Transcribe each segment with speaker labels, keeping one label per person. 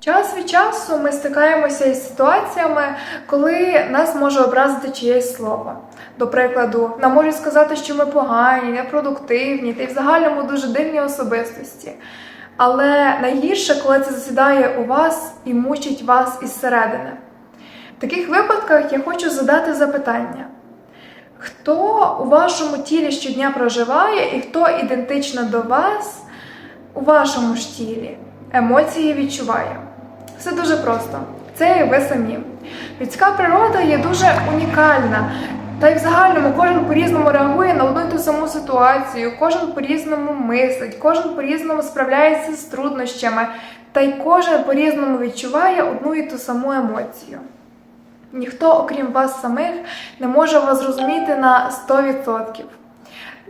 Speaker 1: Час від часу ми стикаємося із ситуаціями, коли нас може образити чиєсь слово. До прикладу, нам можуть сказати, що ми погані, непродуктивні та й в загальному дуже дивні особистості. Але найгірше, коли це засідає у вас і мучить вас із середини. В таких випадках я хочу задати запитання: хто у вашому тілі щодня проживає і хто ідентично до вас у вашому ж тілі емоції відчуває? Все дуже просто. Це і ви самі. Людська природа є дуже унікальна. Та й в загальному кожен по-різному реагує на одну й ту саму ситуацію, кожен по-різному мислить, кожен по-різному справляється з труднощами, та й кожен по-різному відчуває одну і ту саму емоцію. Ніхто, окрім вас самих, не може вас зрозуміти на 100%.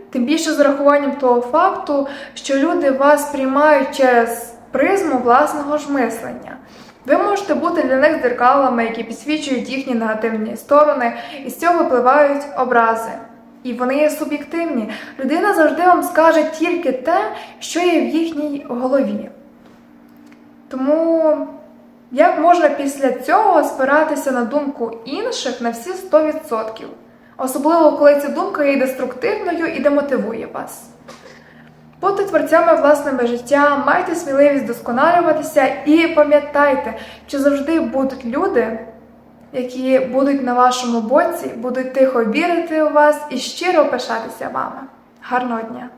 Speaker 1: Тим більше з урахуванням того факту, що люди вас приймають через призму власного ж мислення. Ви можете бути для них дзеркалами, які підсвічують їхні негативні сторони, і з цього випливають образи. І вони є суб'єктивні. Людина завжди вам скаже тільки те, що є в їхній голові. Тому як можна після цього спиратися на думку інших на всі 100%? Особливо, коли ця думка є деструктивною і демотивує вас. Будьте творцями власними життя, майте сміливість досконалюватися і пам'ятайте, що завжди будуть люди, які будуть на вашому боці, будуть тихо вірити у вас і щиро пишатися вами. Гарного дня!